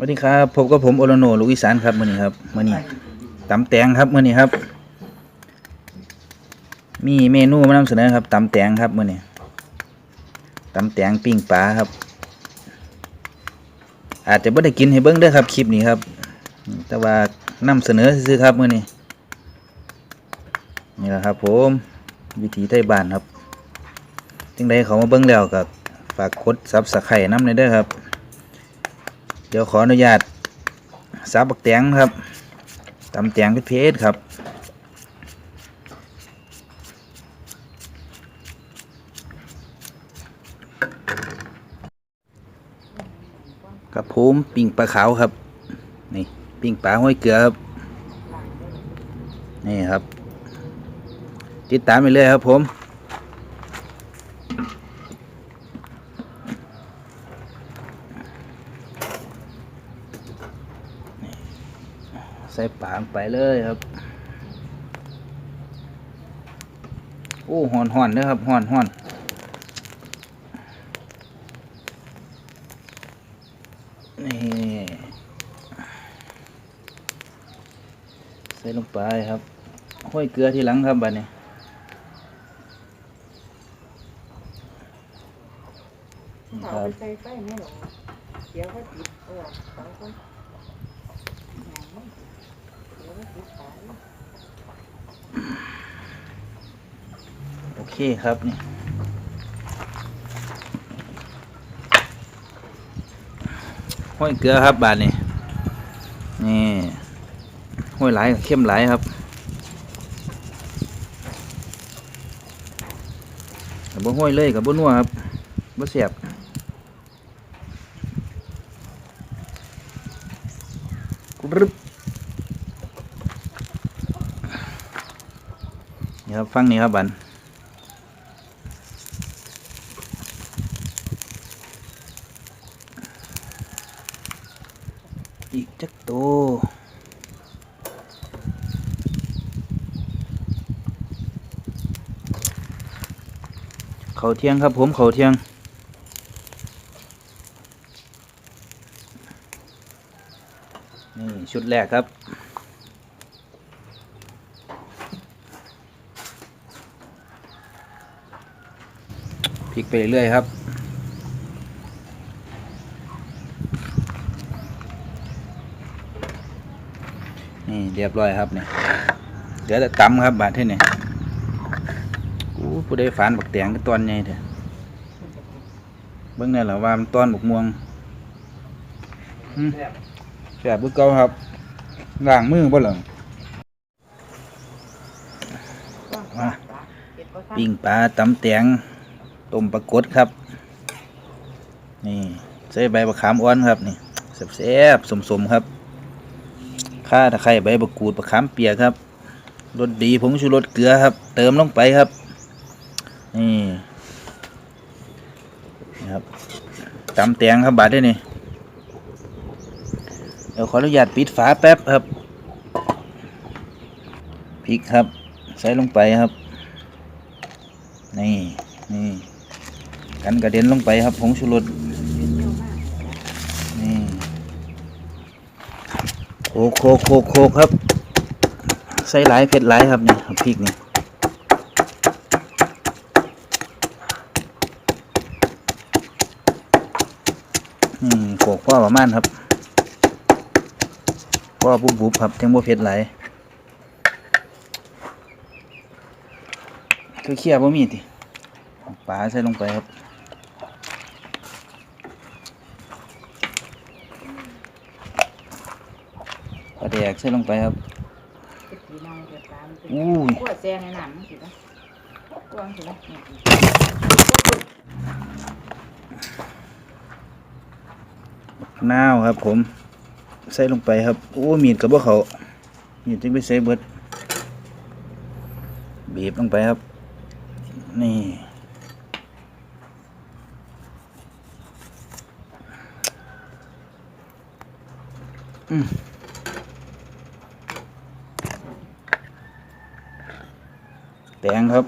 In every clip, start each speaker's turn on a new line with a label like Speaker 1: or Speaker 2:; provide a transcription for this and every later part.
Speaker 1: สวัสดีครับพบกับผมโอโลโนลูกอีสานครับมื้อนี้ครับมื้อนี้ตำแตงครับมื้อนี้ครับ มีเมนูมานำเสนอครับตำแตงครับมื้อนี้ตำแตงปิ้งปลาครับ อาจจะบ่ได้กินให้เบิ่งเด้ครับคลิปนี้ครับ แต่ว่านำเสนอซื่อครับมื้อนี้นี่แหละครับ ผมวิถีไทยบ้านครับจังใดเขามาเบิ่งแล้วก็ฝากกด Subscribe นำหน่อยด้อครับ เดี๋ยวขออนุญาตซับบักแตงครับตำแตงเพชรครับกับผมปิ่งปลาขาวครับ นี่ปิ่งปลาห้อยเกลือครับ นี่ครับ ติดตามไปเลยครับผม ส่ปางไปเลยครับ โอ้หอนหอนๆนะครับหอนหอนนี่ใส่ลงไปครับห้อยเกลือที่หลังครับบัดนี้
Speaker 2: เขาไปใส่ไฟไม่หรอเดี๋ยวก็ติดเออเขาก็เดี๋ยวก็ติดสาย
Speaker 1: โอเคครับนี่ห้อยเกลือครับบาดนี้นี่ห้อยไหลเข้มไหลครับกับบ่ห้อยเลยกับบ่นัวครับบ่เสียบกรึบนี่ครับฟังนี่ครับบัน อีกจักโตว เขาวเที่ยงครับผมเขาวเที่ยง นี่ชุดแรกครับ พลิกไปเรื่อยครับนี่เรียบร้อยครับเนี่ยเหลือแต่ตำครับบาดที่นี่ ผู้ใดฝานบักแตงก็ตอนใหญ่เถอะเบิ่งนี่แหละว่ามันตอนบักม่วงแซ่บคือเก่าครับล้างมือบ่หลัง
Speaker 2: ว่างปลาเก็บก็ท
Speaker 1: ปิ้งปลาตำแตงต้มปลากดครับ นี่ใส่ใบมะขามอ่อนครับนี่แซ่บๆสมๆครับข่าตะไคร้ใบมะกรูดมะขามเปียกครับรสดีผงชูรสเกลือครับ เติมลงไปครับ นี่นะครับ ตำแตงครับบาดได้นี่เดี๋ยวขออนุญาตปิดฝาแป๊บครับพริกครับ ใส่ลงไปครับ นี่นี่กันกระเด็นลงไปครับผงชูรส
Speaker 2: นี่
Speaker 1: โคโคโคโคครับ ใส่หลายเผ็ดหลายครับเนี่ครับพริกนี่นี่ โขกว่าประมาณครับว่าบุบบุบๆครับจังบ่เผ็ดหลายคือเคี่ยวบ่มีติเอาปลาใส่ลงไปครับปลาแดกใส่ลงไปครับ
Speaker 2: เก็บปีนองเก็บปลามันเป็น
Speaker 1: อู้ย
Speaker 2: กลัวแซงในหนังสิปะกลัวสิปะ นา
Speaker 1: วครับผม ใส่ลงไปครับโอ้มีดกับว่เขามีดจึงไปใส่เบิดบีบลงไปครับ นี่อืมแตงครับ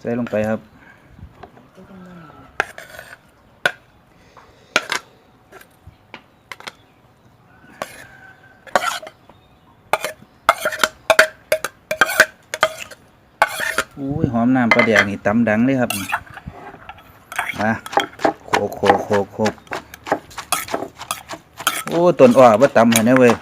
Speaker 1: ใส่ลงไปครับ
Speaker 2: ก็ต้องเล่น
Speaker 1: น้ำปลาแดกนี่ตำดังเลยครับมาโคกโคกโคกโคกโอ้ตนอ้อบ่ตำให้แน่เว้ย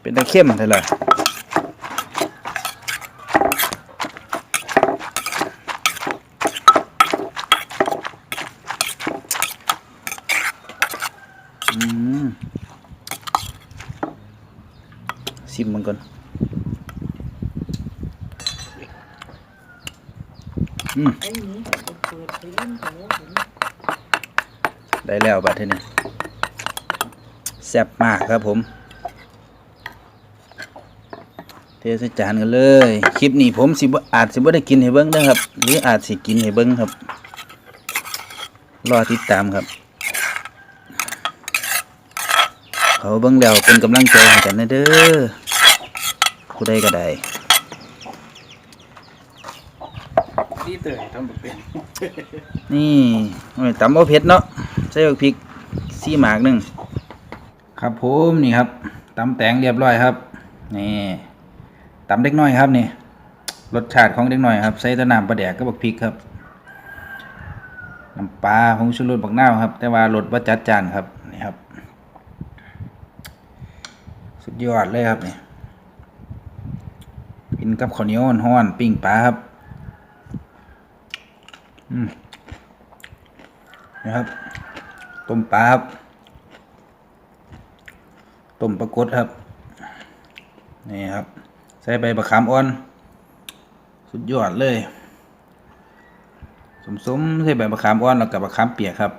Speaker 1: เป็นตะเข้มเท่าไหร่อืมซิมมันก่อน อืม
Speaker 2: ไอ้นี้เปิดไปยิ้มเขาเห็น
Speaker 1: ได้แล้วบัดทีนี้แซ่บมากครับผม เทใส่จานกันเลย คลิปนี้ผมสิบ่อาจสิบ่ได้กินให้เบิ่งเด้ครับ หรืออาจสิกินให้เบิ่งครับ รอติดตามครับ เขาเบิ่งแล้วเป็นกำลังใจให้กันนะเด้อผู้ใดก็ได้
Speaker 3: นี่เตยทำแบบเป็น
Speaker 1: นี่โอ้ยตำเอาเผ็ดเนาะใส่บักพริกซี่หมากหนึ่งครับผมนี่ครับตำแตงเรียบร้อยครับนี่ตำเด็กน้อยครับนี่รสชาติของเด็กน้อยครับใส่แตะน้ำปลาแดกกับบักพริกครับน้ำปลาผงชูรสบักนาวครับ แต่ว่ารสว่าจัดจานครับนี่ครับ สุดยอดเลยครับนี่กินกับข้าวเหนียวห้อนๆปิ้งปลาครับอืม นะครับ ต้มปลาครับ ต้มปลากดครับ นี่ครับ ใส่ใบมะขามอ่อน สุดยอดเลย สมสมใส่ใบมะขามอ่อนแล้วกับมะขามเปียกครับ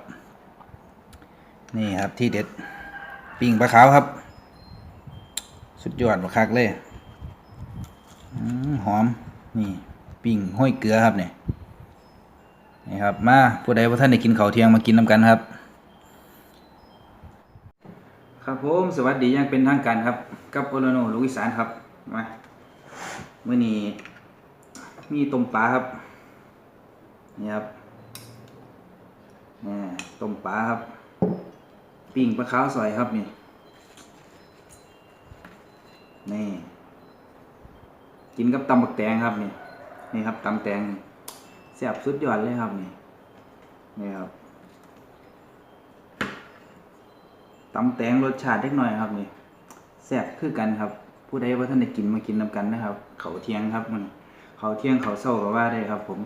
Speaker 1: นี่ครับที่เด็ด ปิ้งปลาขาวครับ สุดยอดมะคักเลยอหอม นี่ ปิ้งห้อยเกลือครับเนี่ย นี่ครับมาผู้ใดว่าท่านได้กินข้าวเที่ยงมากินน้ำกันครับ ครับผมสวัสดียังเป็นทางการครับ กับโอโลโนลูกอีสานครับมาเมื่อนี้มีต้มปลาครับนี่ครับนี่ต้มปลาครับปิ้งปลาขาวซอยครับนี่นี่กินกับตำบักแตงครับนี่นี่ครับตำแตงนี่ แซ่บสุดยอดเลยครับนี่นี่ครับตำแตงรสชาติเล็กน้อยครับนี่แซ่บคือกันครับ ผู้ใดว่าท่านได้กินมากินนำกันนะครับ เขาเที่ยงครับมันเขาเที่ยงเขาเศร้าก็ว่าได้ครับ ผม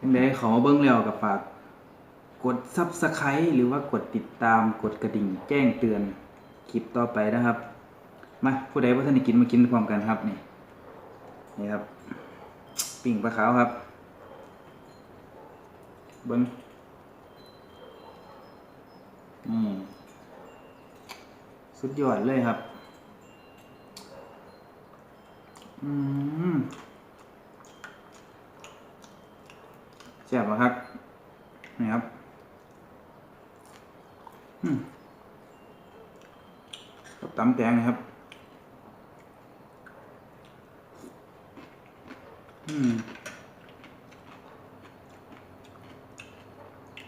Speaker 1: ยังไงขามาเบิ้งแล้วกับฝากกดซับสไครต์หรือว่ากดติดตามกดกระดิ่งแจ้งเตือนคลิปต่อไปนะครับ มาผู้ใดว่าท่านได้กินมากินพร้อมกันครับนี่นี่ครับ ปิ่งปลาขาวครับเบิ้งนี่สุดยอดเลยครับ อืมแซ่บปะครับนี่ครับ อืมกับตำแตงนะครับ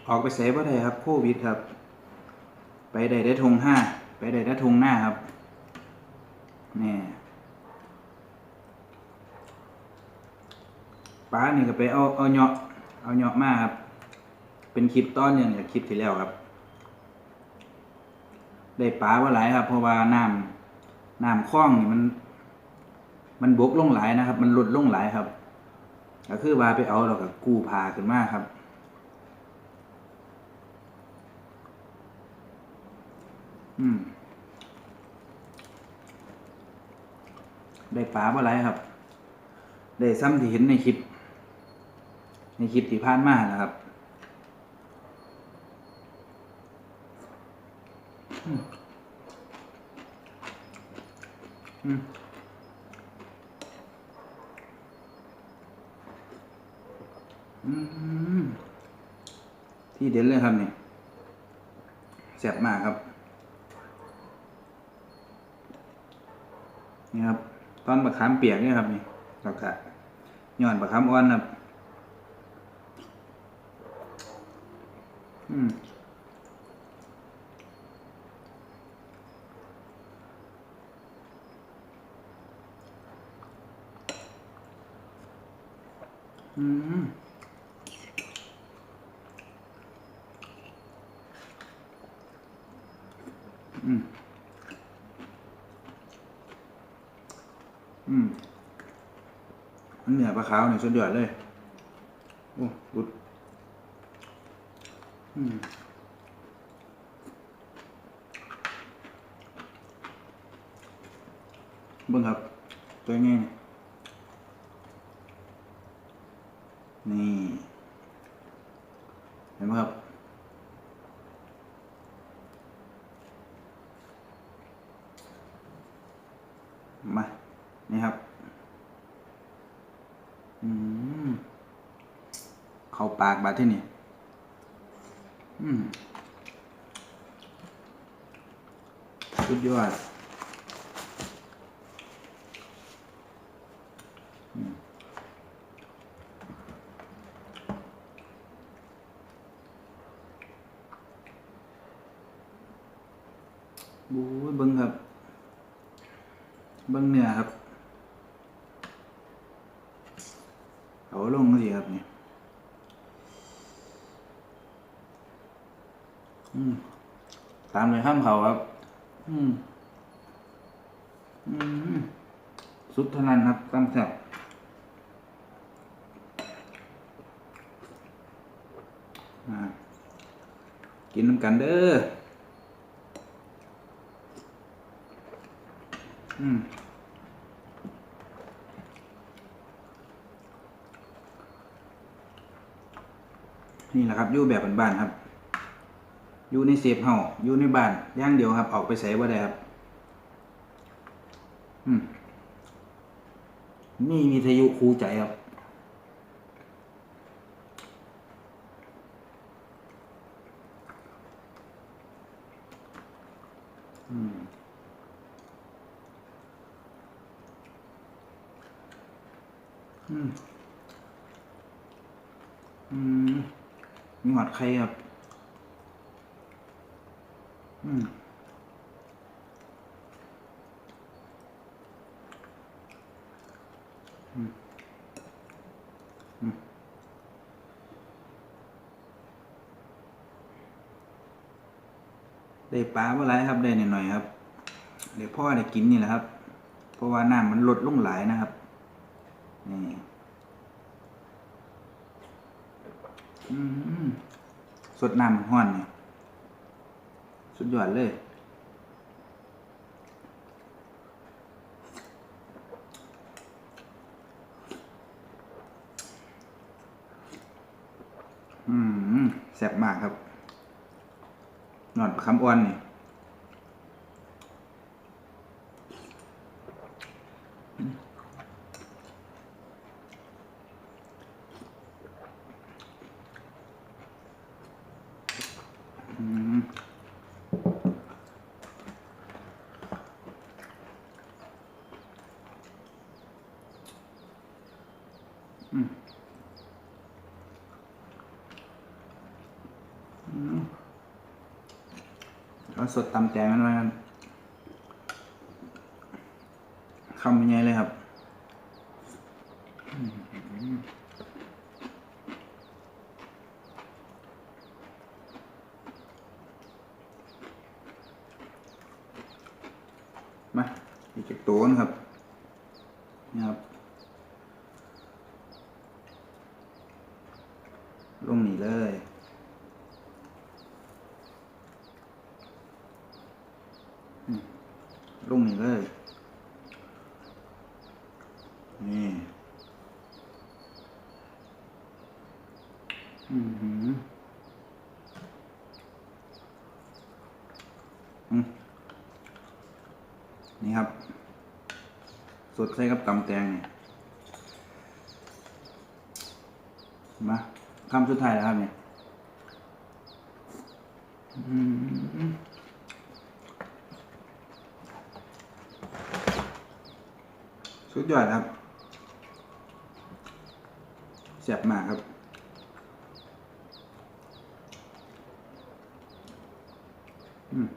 Speaker 1: ออกไปเซฟว่าได้ครับโควิดครับ ไปได้ได้ทงห้าไปได้ได้ทงหน้าครับนี่ป้านี่ก็ไปเอาเอาเหยาะเอาเหยาะมาครับ เป็นคลิปต้อนเนี่ยคลิปที่แล้วครับ ได้ปลาว่าหลายครับ เพราะว่าน้ำน้ำคล้องนี่มัน มันบกลงหลายนะครับ มันหลุดลงหลายครับ ก็คือว่าไปเอาเราก็กู้พาขึ้นมาครับ อืม ได้ปลาบ่ไรครับ ได้ซ้ำที่เห็นในคลิป ในคลิปที่ผ่านมานะครับอืม อืม อืม ที่เด็ดเลยครับเนี่ยแซ่บมากครับ นี่ครับ ตอนบะขามเปียกเนี่ยครับนี่ดอกกะย้อนบะขามอ่อนครับ อืมอืมอืมอืมอัน เนือปลาขาวเนี่ยสุดยอดเลยโอ้กุดอืมเบิ่งครับ ตัวไงเนี่ยนี่ เห็นไหมครับ มา นี่ครับ อืม เข้าปากบาดที่นี่อืมสุดยอดอืมบู๊ยเบิ้งครับ เบิ้งเนื้อครับ เอาลงสิครับนี่ อืมตามเลยข้ามเขาครับ อืม อืม สุดเท่านั้นครับตั้งแซ่บอ่ากินน้ำกันเด้อ อืมนี่แหละครับยู่แบบบ้านๆครับ อยู่ในเซฟเฮาอยู่ในบ้านย่างเดียวครับ ออกไปใส่บ่ได้ครับ อืมนี่มีทายุคูใจครับอืมอืมอืมมีหอดไข่ครับ อืมอืมอืมได้ปลาเมื่อไรครับได้หน่อยๆครับเดี๋ยวพ่อได้กินนี่แหละครับ เพราะว่าน้ำมันลดลงหลายนะครับนี่อืมสดน้ำห้อนเนี่ย สุดยอดเลยอืมแซ่บมากครับนอนคำอ้วนนี่ เอาสดตำแตงมันไว้ครับคำยังไงเลยครับมาอีกตัวนะครับนี่ครับ ลงนี่เลย อืมลงนี่เลย นี่ อือหืออืม นี่ครับ สดใส่กับตำแตงนี่มาคำสุดท้ายแล้วครับเนี่ยสุดยอดครับแซ่บมากครับอืม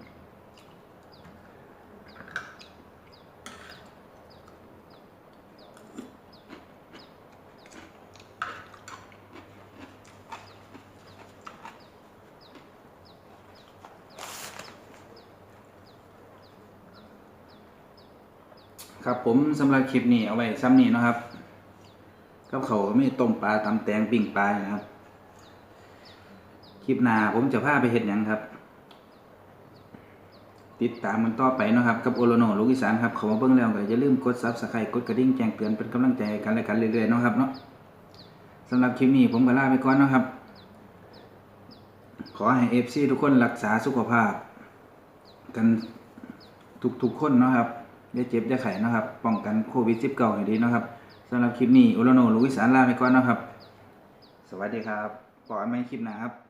Speaker 1: ครับผมสำหรับคลิปนี้เอาไว้ซ้ำนี้นะครับกับเขาไม่ต้มปลาตำแตงปิ้งปลานะครับ คลิปหน้าผมจะพาไปเห็ดหยังครับ ติดตามมันต่อไปนะครับ กับโอโลโนลูกอีสานครับเขามาเบิ่งแล้วก็อย่าลืมกดซับสไครต์กดกระดิ่งแจ้งเตือนเป็นกำลังใจกันและกันเรื่อยๆนะครับเนาะสำหรับคลิปนี้ผมก็ลาไปก่อนนะครับ ขอให้เอฟซีทุกคนรักษาสุขภาพ กันทุกๆคนนะครับ อย่าเจ็บอย่าไข้นะครับ ป้องกันโควิด -19 ให้ดีนะครับสำหรับคลิปนี้อุลโนลูกอีสานลาไปก่อนนะครับ สวัสดีครับปล่อยไม่คลิปหน้าครับ